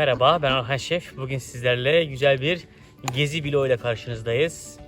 Merhaba ben Orhan Şef. Bugün sizlerle güzel bir gezi vlogu ile karşınızdayız.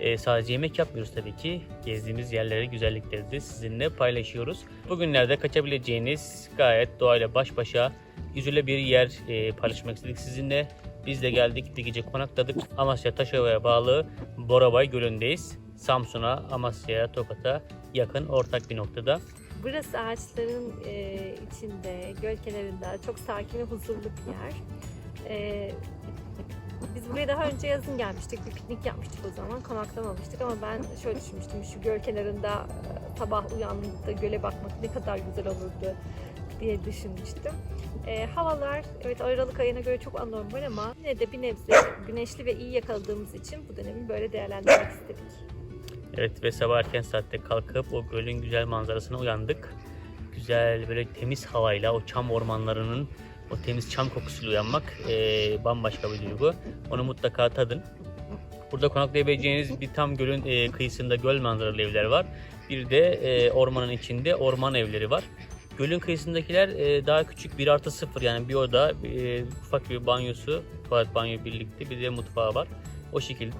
Ee, sadece yemek yapmıyoruz tabii ki. Gezdiğimiz yerleri, güzellikleri de sizinle paylaşıyoruz. Bugünlerde kaçabileceğiniz gayet doğayla baş başa üzüle bir yer e, paylaşmak istedik sizinle. Biz de geldik, bir gece konakladık. Amasya Taşova'ya bağlı Borabay Gölü'ndeyiz. Samsun'a, Amasya'ya, Tokat'a yakın ortak bir noktada. Burası ağaçların e, içinde, göl kenarında çok sakin ve huzurlu bir yer. E, biz buraya daha önce yazın gelmiştik, bir piknik yapmıştık o zaman, konaklamamıştık ama ben şöyle düşünmüştüm, şu göl kenarında e, sabah uyandığında göle bakmak ne kadar güzel olurdu diye düşünmüştüm. E, havalar evet Aralık ayına göre çok anormal ama yine de bir nebze güneşli ve iyi yakaladığımız için bu dönemi böyle değerlendirmek istedik. Evet ve sabah erken saatte kalkıp o gölün güzel manzarasına uyandık. Güzel böyle temiz havayla o çam ormanlarının o temiz çam kokusuyla uyanmak eee, bambaşka bir duygu. Onu mutlaka tadın. Burada konaklayabileceğiniz bir tam gölün eee, kıyısında göl manzaralı evler var. Bir de eee, ormanın içinde orman evleri var. Gölün kıyısındakiler eee, daha küçük 1 artı 0 yani bir oda, eee, ufak bir banyosu, tuvalet banyo birlikte bir de mutfağı var. O şekilde.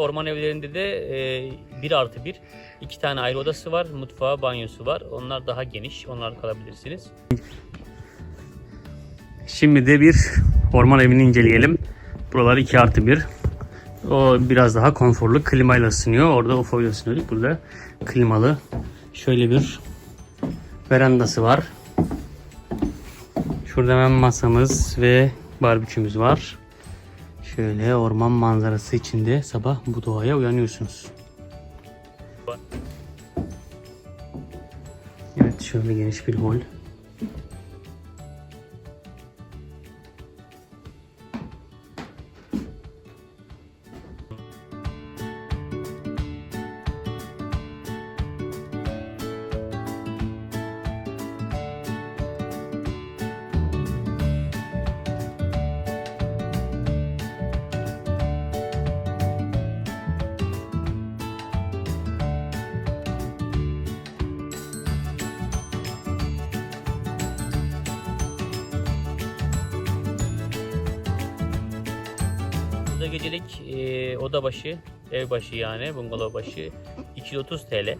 Orman evlerinde de e, 1 artı 1. iki tane ayrı odası var. Mutfağı, banyosu var. Onlar daha geniş. Onlar kalabilirsiniz. Şimdi de bir orman evini inceleyelim. Buralar 2 artı 1. O biraz daha konforlu. Klimayla ısınıyor. Orada UFO ile ısınıyorduk. Burada klimalı. Şöyle bir verandası var. Şurada hemen masamız ve barbekümüz var. Şöyle orman manzarası içinde sabah bu doğaya uyanıyorsunuz. Evet şöyle geniş bir hol. Burada gecelik e, oda başı, ev başı yani bungalov başı 230 TL.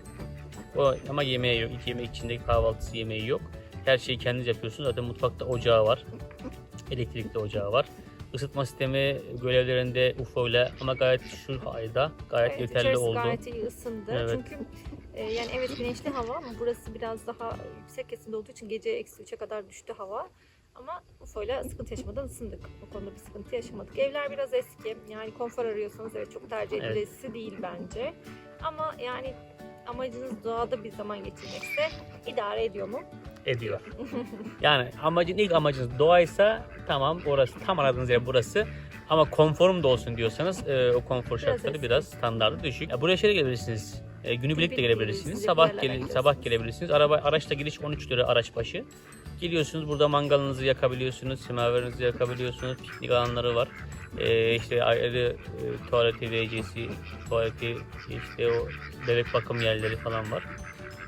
O ama yemeği yok. İlk yemek içinde kahvaltısı yemeği yok. Her şeyi kendiniz yapıyorsunuz. Zaten mutfakta ocağı var. Elektrikli ocağı var. Isıtma sistemi görevlerinde UFO ile ama gayet şu ayda gayet Evet, yeterli oldu. gayet iyi ısındı. Evet. Çünkü e, yani evet güneşli hava ama burası biraz daha yüksek kesimde olduğu için gece eksi 3'e kadar düştü hava. Ama UFO'yla sıkıntı yaşamadan ısındık. O konuda bir sıkıntı yaşamadık. Evler biraz eski. Yani konfor arıyorsanız evet çok tercih Evet. edilesi değil bence. Ama yani amacınız doğada bir zaman geçirmekse idare ediyor mu? ediyor. yani amacın ilk amacınız doğaysa tamam orası tam aradığınız yer burası. Ama konforum da olsun diyorsanız e, o konfor şartları eski. biraz standartı düşük. Ya buraya şöyle gelebilirsiniz. E, günübirlik de gelebilirsiniz. Sabah gidiyorsunuz. sabah gelebilirsiniz. Araba araçla giriş 13 lira araç başı. Geliyorsunuz burada mangalınızı yakabiliyorsunuz, semaverinizi yakabiliyorsunuz. Piknik alanları var. E, işte ayrı e, tuvaleti, WC'si, tuvaleti, işte o bebek bakım yerleri falan var.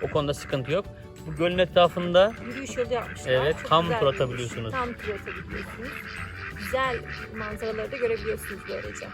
O konuda sıkıntı yok. Bu gölün etrafında Yürüyüş yolu yapmışlar. Evet, Çok tam güzel tur bir yürüyüş. atabiliyorsunuz. Tam tur atabiliyorsunuz. Güzel manzaraları da görebiliyorsunuz böylece.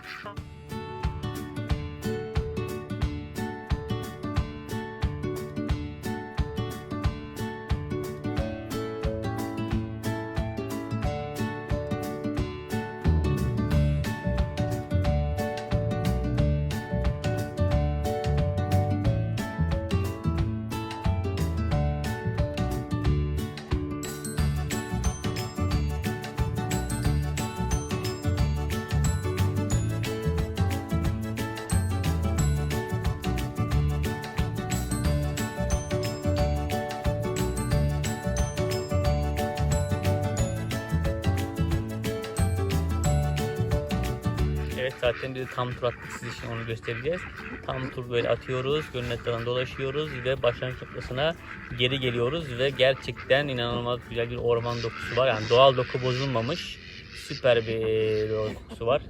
Evet zaten bir tam tur attık siz için onu göstereceğiz. Tam tur böyle atıyoruz. Gölün etrafından dolaşıyoruz ve başlangıç noktasına geri geliyoruz ve gerçekten inanılmaz güzel bir orman dokusu var. Yani doğal doku bozulmamış. Süper bir dokusu var.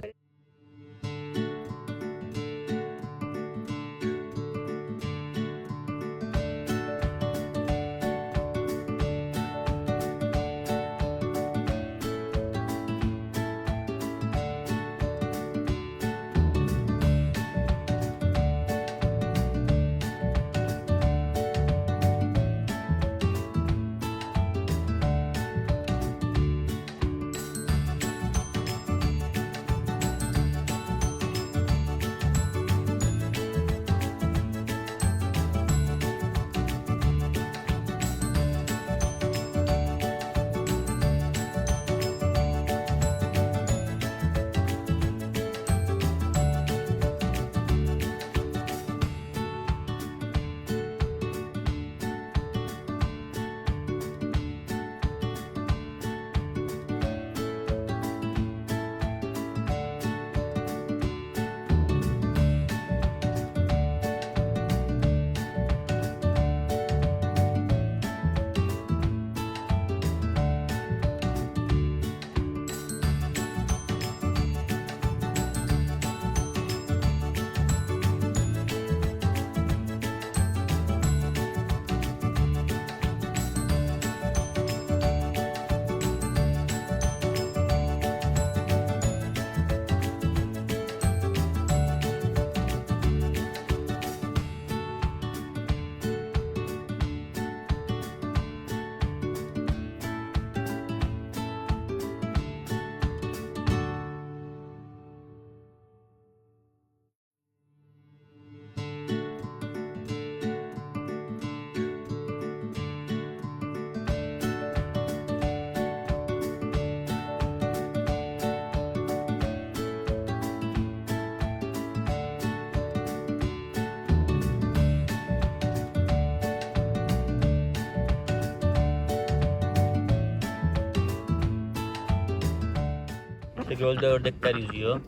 İşte gölde ördekler yüzüyor.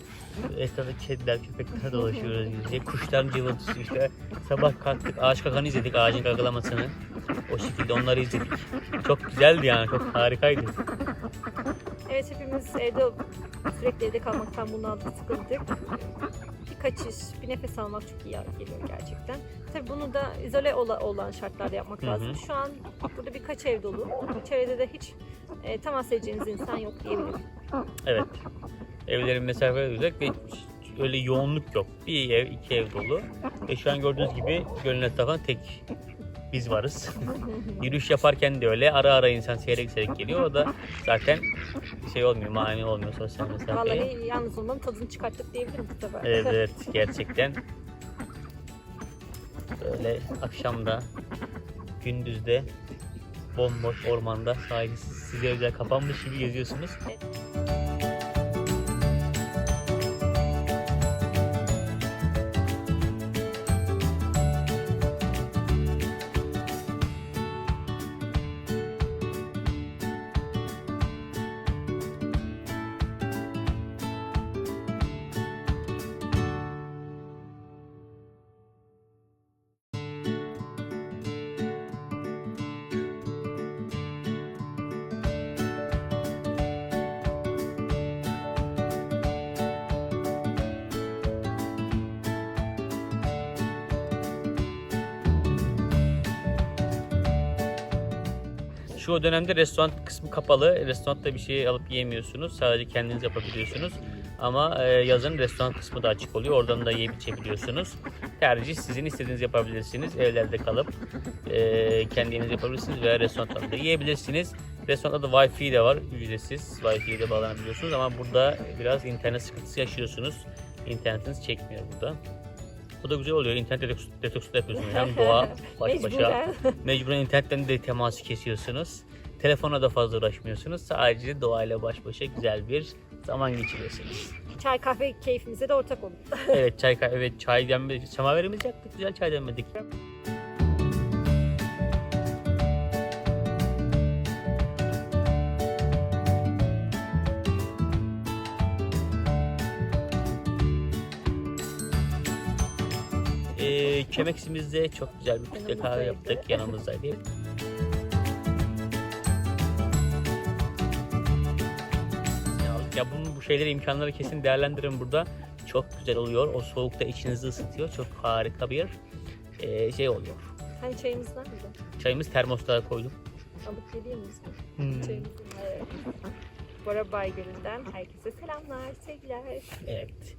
Etrafta kediler, köpekler dolaşıyor yüzüyor. Kuşların cıvıltısı işte. Sabah kalktık ağaç kakanı izledik ağacın kakalamasını. O şekilde onları izledik. Çok güzeldi yani çok harikaydı. Evet hepimiz evde sürekli evde kalmaktan bunaldık, sıkıldık. Kaçış, bir nefes almak çok iyi geliyor gerçekten. Tabii bunu da izole ola- olan şartlarda yapmak Hı hı. lazım. Şu an burada birkaç ev dolu. Çevrede de hiç e, temas edeceğiniz insan yok diyebilirim. Evet. Evlerin mesafeleri güzel ve öyle yoğunluk yok. Bir ev, iki ev dolu. Ve şu an gördüğünüz gibi gölün etrafında tek biz varız. Yürüyüş yaparken de öyle. Ara ara insan seyrek seyrek geliyor. O da zaten şey olmuyor, mani olmuyor sosyal mesafeye. Vallahi yalnız olmanın tadını çıkarttık diyebilirim bu sefer. Evet, evet gerçekten. Böyle akşamda, gündüzde bomboş ormanda sahilsiz size özel kapanmış gibi geziyorsunuz. Şu dönemde restoran kısmı kapalı. Restoranda bir şey alıp yiyemiyorsunuz. Sadece kendiniz yapabiliyorsunuz. Ama e, yazın restoran kısmı da açık oluyor. Oradan da yiyip içebiliyorsunuz. Tercih sizin istediğiniz yapabilirsiniz. Evlerde kalıp e, kendiniz yapabilirsiniz veya restoranda da yiyebilirsiniz. Restoranda da Wi-Fi de var. Ücretsiz Wi-Fi'ye de bağlanabiliyorsunuz. Ama burada biraz internet sıkıntısı yaşıyorsunuz. İnternetiniz çekmiyor burada. Bu da güzel oluyor. İnternet detoks, detoksu da yapıyorsunuz. Hem doğa baş başa Mecburen. İnternetten de teması kesiyorsunuz. Telefona da fazla uğraşmıyorsunuz. Sadece doğayla baş başa güzel bir zaman geçiriyorsunuz. Çay kahve keyfimize de ortak olun. evet çay evet çay demledik. Semaverimizi yaktık. Güzel çay demledik. Çemeksimizde çok güzel bir filtre kahve yaptık. Yanımızdaydı. Ya bunun bu şeyleri imkanları kesin değerlendirin burada. Çok güzel oluyor. O soğukta içinizi ısıtıyor. Çok harika bir e, şey oluyor. Hani çayımız nerede? Çayımız termoslara koydum. Alıp geleyim mi? Hmm. Çayımızı. Evet. Bora Baygöl'ünden herkese selamlar, sevgiler. Evet.